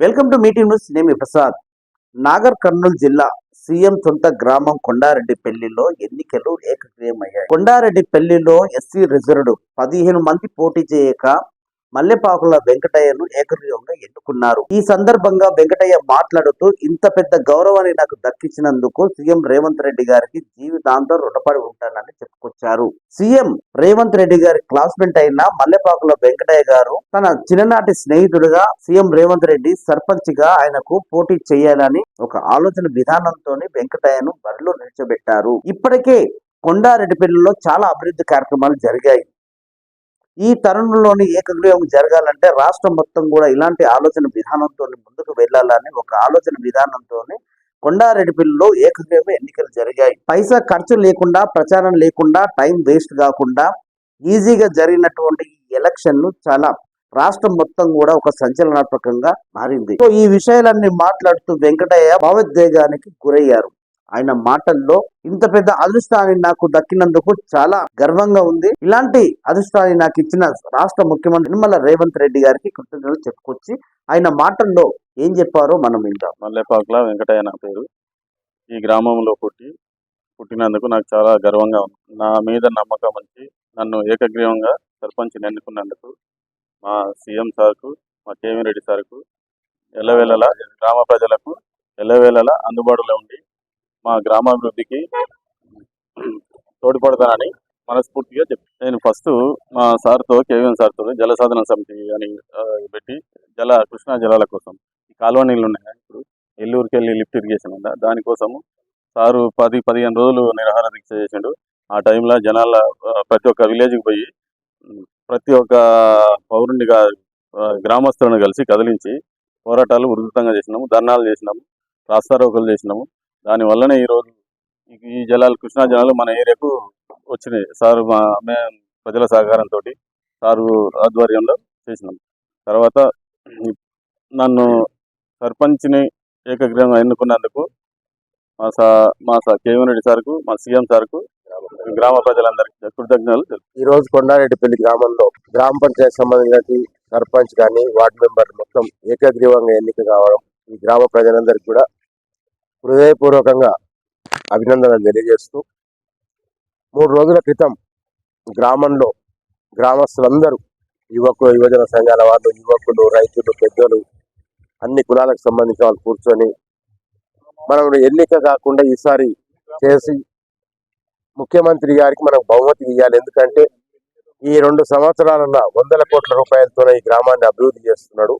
Welcome to meeting news. నేమి ప్రసాద్. నాగర్ కర్నూలు జిల్లా CM సొంత గ్రామం కొండారెడ్డి పెళ్ళిలో ఎన్నికలు ఏకగ్రీయమయ్యాయి కొండారెడ్డి పెళ్ళిలో ఎస్సీ రిజర్వ్డ్ పదిహేను మంది పోటీ చేయక మల్లెపాకుల వెంకటయ్యను ఏకగ్రీవంగా ఎన్నుకున్నారు. ఈ సందర్భంగా వెంకటయ్య మాట్లాడుతూ ఇంత పెద్ద గౌరవాన్ని నాకు దక్కించినందుకు సీఎం రేవంత్ రెడ్డి గారికి జీవితాంతం రుణపడి ఉంటానని చెప్పుకొచ్చారు. సీఎం రేవంత్ రెడ్డి గారి క్లాస్మేట్ అయిన మల్లెపాకుల వెంకటయ్య గారు తన చిన్ననాటి స్నేహితుడుగా సీఎం రేవంత్ రెడ్డి సర్పంచ్గా ఆయనకు పోటీ చేయాలని ఒక ఆలోచన విధానంతో వెంకటయ్యను బరిలో నిలిచబెట్టారు. ఇప్పటికే కొండారెడ్డిపల్లిలో చాలా అభివృద్ధి కార్యక్రమాలు జరిగాయి. ఈ తరుణంలోని ఏకగ్రీవం జరగాలంటే రాష్ట్రం మొత్తం కూడా ఇలాంటి ఆలోచన విధానంతో ముందుకు వెళ్ళాలని ఒక ఆలోచన విధానంతో కొండారెడ్డిపల్లిలో ఏకగ్రీవ ఎన్నికలు జరిగాయి. పైసా ఖర్చు లేకుండా ప్రచారం లేకుండా టైం వేస్ట్ కాకుండా ఈజీగా జరిగినటువంటి ఈ ఎలక్షన్ చాలా రాష్ట్రం మొత్తం కూడా ఒక సంచలనాత్మకంగా మారింది. సో ఈ విషయాలన్నీ మాట్లాడుతూ వెంకటయ్య భావోద్వేగానికి గురయ్యారు. ఆయన మాటల్లో ఇంత పెద్ద అదృష్టాన్ని నాకు దక్కినందుకు చాలా గర్వంగా ఉంది. ఇలాంటి అదృష్టాన్ని నాకు ఇచ్చిన రాష్ట్ర ముఖ్యమంత్రి నిర్మల రేవంత్ రెడ్డి గారికి కృతజ్ఞతలు చెప్పుకొచ్చి ఆయన మాటల్లో ఏం చెప్పారో మనం వింటాం మల్లెపాకుల వెంకటయ్య నా పేరు. ఈ గ్రామంలో పుట్టి పుట్టినందుకు నాకు చాలా గర్వంగా ఉంది. నా మీద నమ్మకం ఉంచి నన్ను ఏకగ్రీవంగా సర్పంచ్ ఎన్నుకున్నందుకు మా సీఎం సార్కు మా కేవీ రెడ్డి సార్కు ఎల్లవేళలా గ్రామ ప్రజలకు ఎల్లవేళలా అందుబాటులో ఉండి మా గ్రామాభివృద్ధికి తోడ్పడతానని మనస్ఫూర్తిగా చెప్పి నేను ఫస్ట్ మా సార్తో కేవీఎం సార్తో జల సాధన సమితి అని పెట్టి జల కృష్ణా జలాల కోసం ఈ కాలువ నీళ్ళు ఉన్నాయి. ఇప్పుడు ఎల్లూరుకి వెళ్ళి లిఫ్ట్ ఇరిగేషన్ ఉందా? దానికోసము సారు పది పదిహేను రోజులు నిరాహార దీక్ష చేసిండు. ఆ టైంలో జనాల ప్రతి ఒక్క విలేజ్కి పోయి ప్రతి ఒక్క పౌరునిగా గ్రామస్తులను కలిసి కదిలించి పోరాటాలు ఉధృతంగా చేసినాము ధర్నాలు చేసినాము రాస్తారోకలు చేసినాము. దానివల్లనే ఈరోజు ఈ- ఈ జలాలు కృష్ణా జలాలు మన ఏరియాకు వచ్చినాయి. సార్ మా మే- ప్రజల సహకారంతో సారు ఆధ్వర్యంలో చేసినాం. తర్వాత నన్ను సర్పంచ్ని ఏకగ్రీవంగా ఎన్నుకున్నందుకు మా సా మా సా కేవన్ రెడ్డి సార్కు మా సీఎం సార్కు గ్రామ ప్రజలందరికీ కృతజ్ఞతలు ఈ రోజు కొండారెడ్డిపల్లి గ్రామంలో గ్రామ పంచాయతీ సంబంధించిన సర్పంచ్ కానీ వార్డు మెంబర్ మొత్తం ఏకగ్రీవంగా ఎన్నిక కావడం ఈ గ్రామ ప్రజలందరికీ కూడా హృదయపూర్వకంగా అభినందనలు తెలియజేస్తూ మూడు రోజుల క్రితం గ్రామంలో గ్రామస్తులందరూ యువకులు యువజన సంఘాల వాళ్ళు యువకులు రైతులు పెద్దలు అన్ని కులాలకు సంబంధించిన వాళ్ళు కూర్చొని మనం ఎన్నిక కాకుండా ఈసారి చేసి ముఖ్యమంత్రి గారికి మనం బహుమతి ఇవ్వాలి ఎందుకంటే ఈ రెండు సంవత్సరాలలో వందల కోట్ల రూపాయలతో ఈ గ్రామాన్ని అభివృద్ధి చేస్తున్నాడు.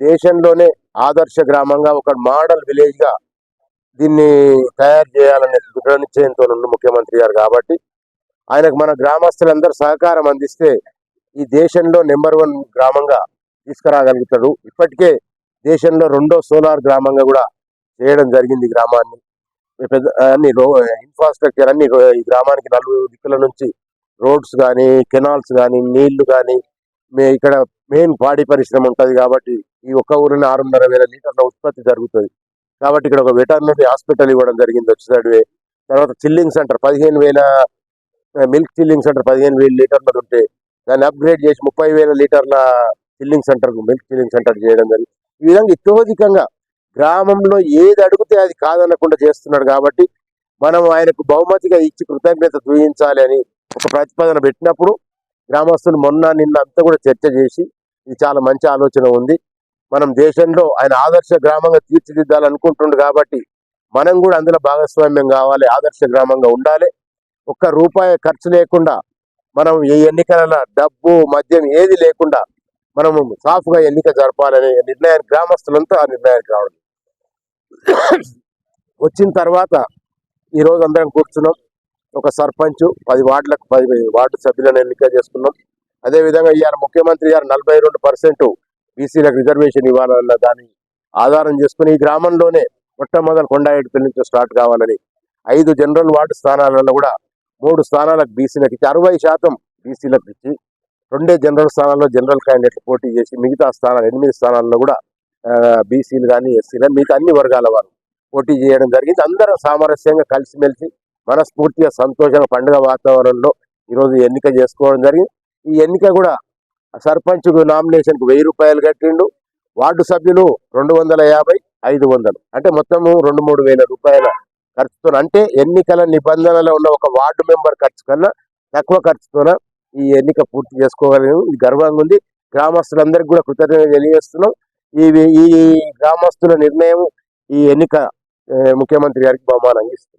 దేశంలోనే ఆదర్శ గ్రామంగా ఒక మోడల్ విలేజ్గా దీన్ని తయారు చేయాలనే దృఢ నిశ్చయంతో ఉన్న ముఖ్యమంత్రి గారు కాబట్టి ఆయనకు మన గ్రామస్తులందరూ సహకారం అందిస్తే ఈ దేశంలో నెంబర్ వన్ గ్రామంగా తీసుకురాగలుగుతాడు. ఇప్పటికే దేశంలో రెండో సోలార్ గ్రామంగా కూడా చేయడం జరిగింది గ్రామాన్ని. పెద్ద అన్ని రో ఇన్ఫ్రాస్ట్రక్చర్ అన్ని ఈ గ్రామానికి నలుగురు దిక్కుల నుంచి రోడ్స్ కానీ కెనాల్స్ కానీ నీళ్ళు కానీ మే ఇక్కడ మెయిన్ పాడి పరిశ్రమ ఉంటుంది కాబట్టి ఈ ఒక్క ఊరిని ఆరున్నర వేల లీటర్ల ఉత్పత్తి జరుగుతుంది. కాబట్టి ఇక్కడ ఒక వెటర్నరీ హాస్పిటల్ ఇవ్వడం జరిగింది వచ్చేసడివే తర్వాత చిల్లింగ్ సెంటర్ పదిహేను వేల మిల్క్ చిల్లింగ్ సెంటర్ పదిహేను వేల లీటర్లు ఉంటే దాన్ని అప్గ్రేడ్ చేసి ముప్పై వేల లీటర్ల chilling centre milk chilling centre చేయడం జరిగింది. ఈ విధంగా ఇత్యోధికంగా గ్రామంలో ఏది అడిగితే అది కాదనకుండా చేస్తున్నాడు కాబట్టి మనం ఆయనకు బహుమతిగా ఇచ్చి కృతజ్ఞత చూపించాలి అని ఒక ప్రతిపాదన పెట్టినప్పుడు గ్రామస్తులు మొన్న నిన్న అంతా కూడా చర్చ చేసి ఇది చాలా మంచి ఆలోచన ఉంది. మనం దేశంలో ఆయన ఆదర్శ గ్రామంగా తీర్చిదిద్దాలనుకుంటుండు కాబట్టి మనం కూడా అందులో భాగస్వామ్యం కావాలి ఆదర్శ గ్రామంగా ఉండాలి. ఒక్క రూపాయి ఖర్చు లేకుండా మనం ఈ ఎన్నికల డబ్బు మద్యం ఏది లేకుండా మనం సాఫ్గా ఎన్నిక జరపాలనే నిర్ణయానికి గ్రామస్తులంతా ఆ నిర్ణయానికి రావడం వచ్చిన తర్వాత ఈ రోజు అందరం కూర్చున్నాం. ఒక సర్పంచ్ పది వార్డులకు పది వార్డు సభ్యులను ఎన్నిక చేసుకున్నాం. అదే విధంగా ఇవాళ ముఖ్యమంత్రి గారు నలభై రెండు పర్సెంట్ బీసీలకు రిజర్వేషన్ ఇవ్వాలన్న దాన్ని ఆధారం చేసుకుని ఈ గ్రామంలోనే మొట్టమొదటి కొండారెడ్డిపల్లి నుంచి స్టార్ట్ కావాలని ఐదు జనరల్ వార్డు స్థానాలలో కూడా మూడు స్థానాలకు బీసీలకు ఇచ్చి అరవై శాతం బీసీలకు ఇచ్చి రెండే జనరల్ స్థానాల్లో జనరల్ క్యాండిడేట్లు పోటీ చేసి మిగతా స్థానాలు ఎనిమిది స్థానాల్లో కూడా బీసీలు కానీ ఎస్సీలు మిగతా అన్ని వర్గాల వారు పోటీ చేయడం జరిగింది. అందరం సామరస్యంగా కలిసిమెలిసి మనస్ఫూర్తిగా సంతోషంగా పండుగ వాతావరణంలో ఈరోజు ఎన్నిక చేసుకోవడం జరిగింది. ఈ ఎన్నిక కూడా సర్పంచ్ నామినేషన్కు వెయ్యి రూపాయలు కట్టిండు. వార్డు సభ్యులు రెండు వందల యాభై ఐదు వందలు. అంటే మొత్తము రెండు మూడు వేల రూపాయల ఖర్చుతో అంటే ఎన్నికల నిబంధనలో ఉన్న ఒక వార్డు మెంబర్ ఖర్చు కన్నా తక్కువ ఖర్చుతోన ఈ ఎన్నిక పూర్తి చేసుకోగలిగాము. ఇది గర్వంగా ఉంది. గ్రామస్తులందరికీ కూడా కృతజ్ఞత తెలియజేస్తున్నాం. ఈ ఈ గ్రామస్తుల నిర్ణయం ఈ ఎన్నిక ముఖ్యమంత్రి గారికి బహుమానం ఇస్తుంది.